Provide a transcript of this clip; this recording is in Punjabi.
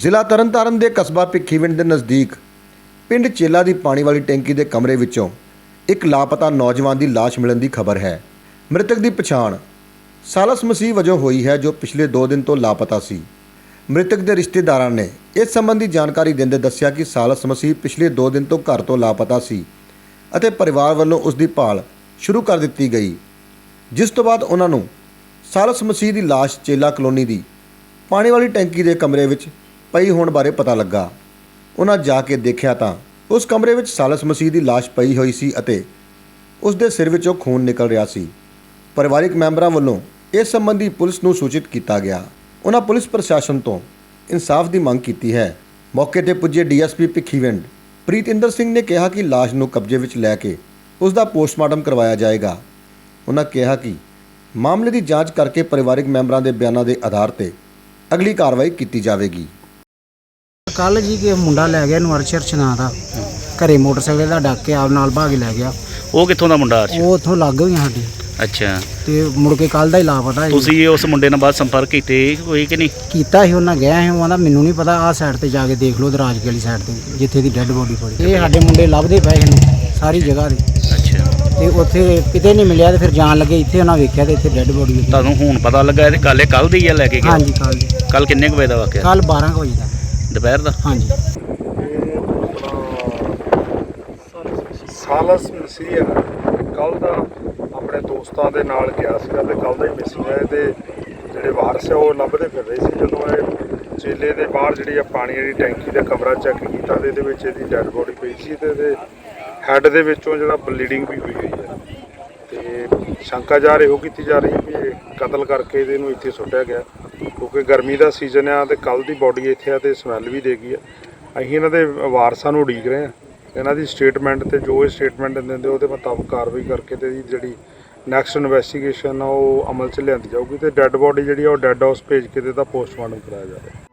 ਜ਼ਿਲ੍ਹਾ ਤਰਨਤਾਰਨ ਦੇ ਕਸਬਾ ਭਿੱਖੀਵਿੰਡ ਦੇ ਨਜ਼ਦੀਕ ਪਿੰਡ ਚੇਲਾ ਦੀ ਪਾਣੀ ਵਾਲੀ ਟੈਂਕੀ ਦੇ ਕਮਰੇ ਵਿੱਚੋਂ ਇੱਕ ਲਾਪਤਾ ਨੌਜਵਾਨ ਦੀ ਲਾਸ਼ ਮਿਲਣ ਦੀ ਖਬਰ ਹੈ। ਮ੍ਰਿਤਕ ਦੀ ਪਛਾਣ ਸਾਲਸ ਮਸੀਹ ਵਜੋਂ ਹੋਈ ਹੈ, ਜੋ ਪਿਛਲੇ 2 ਦਿਨ ਤੋਂ ਲਾਪਤਾ ਸੀ। ਮ੍ਰਿਤਕ ਦੇ ਰਿਸ਼ਤੇਦਾਰਾਂ ਨੇ ਇਸ ਸੰਬੰਧੀ ਜਾਣਕਾਰੀ ਦਿੰਦੇ ਦੱਸਿਆ ਕਿ ਸਾਲਸ ਮਸੀਹ ਪਿਛਲੇ 2 ਦਿਨ ਤੋਂ ਘਰ ਤੋਂ ਲਾਪਤਾ ਸੀ ਅਤੇ ਪਰਿਵਾਰ ਵੱਲੋਂ ਉਸ ਦੀ ਭਾਲ ਸ਼ੁਰੂ ਕਰ ਦਿੱਤੀ ਗਈ। ਜਿਸ ਤੋਂ ਬਾਅਦ ਉਹਨਾਂ ਨੂੰ ਸਾਲਸ ਮਸੀਹ ਦੀ ਲਾਸ਼ ਚੇਲਾ ਕਲੋਨੀ ਦੀ ਪਾਣੀ ਵਾਲੀ ਟੈਂਕੀ ਦੇ ਕਮਰੇ ਵਿੱਚ ਪਈ ਹੋਣ ਬਾਰੇ ਪਤਾ ਲੱਗਾ। ਉਹਨਾਂ ਜਾ ਕੇ ਦੇਖਿਆ ਤਾਂ ਉਸ ਕਮਰੇ ਵਿੱਚ ਸਾਲਸ ਮਸੀਹ ਦੀ ਲਾਸ਼ ਪਈ ਹੋਈ ਸੀ ਅਤੇ ਉਸ ਦੇ ਸਿਰ ਵਿੱਚੋਂ ਖੂਨ ਨਿਕਲ ਰਿਹਾ ਸੀ। ਪਰਿਵਾਰਿਕ ਮੈਂਬਰਾਂ ਵੱਲੋਂ ਇਸ ਸੰਬੰਧੀ ਪੁਲਿਸ ਨੂੰ ਸੂਚਿਤ ਕੀਤਾ ਗਿਆ। ਉਹਨਾਂ ਪੁਲਿਸ ਪ੍ਰਸ਼ਾਸਨ ਤੋਂ ਇਨਸਾਫ ਦੀ ਮੰਗ ਕੀਤੀ ਹੈ। ਮੌਕੇ ਤੇ ਪੁੱਜੇ ਡੀਐਸਪੀ ਭਿੱਖੀਵਿੰਡ। ਪ੍ਰੀਤਿੰਦਰ ਸਿੰਘ ਨੇ ਕਿਹਾ ਕਿ ਲਾਸ਼ ਨੂੰ ਕਬਜ਼ੇ ਵਿੱਚ ਲੈ ਕੇ ਉਸ ਦਾ ਪੋਸਟਮਾਰਟਮ ਕਰਵਾਇਆ ਜਾਏਗਾ। ਉਹਨਾਂ ਕਿਹਾ ਕਿ ਮਾਮਲੇ ਦੀ ਜਾਂਚ ਕਰਕੇ ਪਰਿਵਾਰਿਕ ਮੈਂਬਰਾਂ ਦੇ ਬਿਆਨਾਂ ਦੇ ਆਧਾਰ ਤੇ ਅਗਲੀ ਕਾਰਵਾਈ ਕੀਤੀ ਜਾਵੇਗੀ। ਕੱਲ ਜੀ ਕਿ ਮੁੰਡਾ ਲੈ ਗਿਆ ਨੂੰ ਅਰਸ਼ਰ ਨਾਂ ਦਾ। ਘਰੇ ਮੋਟਰਸਾਈਕਲ ਦਾ ਡੱਕ ਕੇ ਆਪ ਨਾਲ ਭਾਗ ਲੈ ਗਿਆ। ਉਹ ਕਿੱਥੋਂ ਦਾ ਮੁੰਡਾ ਅਰਸ਼ ਉਹ ਉੱਥੋਂ ਲੱਗ ਗਈਆਂ ਸਾਡੇ। ਅੱਛਾ। ਤੇ ਮੁੜ ਕੇ ਕੱਲ ਦਾ ਹੀ ਲਾਪਤਾ ਸੀ। ਤੁਸੀਂ ਉਸ ਮੁੰਡੇ ਨਾਲ ਬਾਅਦ ਸੰਪਰਕ ਕੀਤੇ ਹੋਈ ਕਿ ਨਹੀਂ? ਕੀਤਾ ਸੀ ਉਹਨਾਂ ਗਿਆ ਸੀ ਉਹ ਕਹਿੰਦਾ ਮੈਨੂੰ ਨਹੀਂ ਪਤਾ। ਆਹ ਸਾਈਡ ਤੇ ਜਾ ਕੇ ਦੇਖ ਲਓ ਦਰਾਜ ਵਾਲੀ ਸਾਈਡ ਤੇ ਜਿੱਥੇ ਦੀ ਡੈੱਡ ਬੋਡੀ ਪਈ। ਇਹ ਸਾਡੇ ਮੁੰਡੇ ਲੱਭਦੇ ਪਏ ਇਹਨੂੰ ਸਾਰੀ ਜਗ੍ਹਾ ਤੇ। ਅੱਛਾ। ਤੇ ਉੱਥੇ ਕਿਤੇ ਨਹੀਂ ਮਿਲਿਆ ਤੇ ਫਿਰ ਜਾਣ ਲੱਗੇ ਇੱਥੇ ਉਹਨਾਂ ਵੇਖਿਆ ਤੇ ਇੱਥੇ ਡੈੱਡ ਬੋਡੀ ਤੁਹਾਨੂੰ ਹੁਣ ਪਤਾ ਲੱਗਾ ਇਹ ਇਹ ਕੱਲ ਦੀ ਆ ਲੈ ਕੇ ਗਿਆ? ਹਾਂਜੀ ਕੱਲ ਕੱਲ ਕਿੰਨੇ ਕੁ ਵਜੇ ਦਾ ਵਾਕਿਆ? ਕੱਲ 12 ਕੁ ਵਜੇ ਦਾ। ਦੁਪਹਿਰ ਦਾ? ਹਾਂਜੀ। ਸਾਲਸ ਮਸੀਹ ਕੱਲ ਦਾ ਆਪਣੇ ਦੋਸਤਾਂ ਦੇ ਨਾਲ ਗਿਆ ਸੀਗਾ ਤੇ ਕੱਲ ਦਾ ਹੀ ਮਿਸਿੰਗ ਹੈ ਤੇ ਜਿਹੜੇ ਵਾਰਸ ਆ ਉਹ ਲੱਭਦੇ ਫਿਰ ਰਹੇ ਸੀ ਜਦੋਂ ਇਹ ਚੇਲੇ ਦੇ ਬਾਹਰ ਜਿਹੜੀ ਆ ਪਾਣੀ ਵਾਲੀ ਟੈਂਕੀ ਦਾ ਕਮਰਾ ਚੈੱਕ ਕੀਤਾ ਤੇ ਇਹਦੇ ਵਿੱਚ ਇਹਦੀ ਡੈੱਡ ਬੋਡੀ ਪਈ ਸੀ ਤੇ ਇਹਦੇ ਹੈੱਡ ਦੇ ਵਿੱਚੋਂ ਜਿਹੜਾ ਬਲੀਡਿੰਗ ਵੀ ਹੋਈ ਹੋਈ ਹੈ। ਤੇ ਸ਼ੰਕਾ ਜਾ ਰਹੀ ਹੋ ਕੀਤੀ ਜਾ ਰਹੀ ਹੈ ਵੀ ਇਹ ਕਤਲ ਕਰਕੇ ਇਹਨੂੰ ਇੱਥੇ ਸੁੱਟਿਆ ਗਿਆ। ਕਿਉਂਕਿ ਗਰਮੀ ਦਾ ਸੀਜ਼ਨ ਆ ਤੇ ਕੱਲ ਦੀ ਬੋਡੀ ਇੱਥੇ ਆ ਤੇ ਸਮੈਲ ਵੀ ਦੇਗੀ ਆ। ਅਸੀਂ ਇਹਨਾਂ ਦੇ ਵਾਰਸਾਂ ਨੂੰ ਉਡੀਕ ਰਹੇ ਆ। ਇਹਨਾਂ ਦੀ ਸਟੇਟਮੈਂਟ ਤੇ ਜੋ ਇਹ ਸਟੇਟਮੈਂਟ ਦਿੰਦੇ ਉਹਦੇ ਮੁਤਾਬਕ ਕਾਰਵਾਈ ਕਰਕੇ ਤੇ ਇਹਦੀ ਜਿਹੜੀ ਨੈਕਸਟ ਇਨਵੈਸਟੀਗੇਸ਼ਨ ਆ, ਉਹ ਅਮਲ 'ਚ ਲਿਆਂਦੀ ਜਾਊਗੀ ਤੇ ਡੈੱਡ ਬੋਡੀ ਜਿਹੜੀ ਆ, ਉਹ ਡੈੱਡ ਹਾਊਸ ਭੇਜ ਕੇ ਤੇ ਇਹਦਾ ਪੋਸਟਮਾਰਟਮ ਕਰਾਇਆ ਜਾਵੇ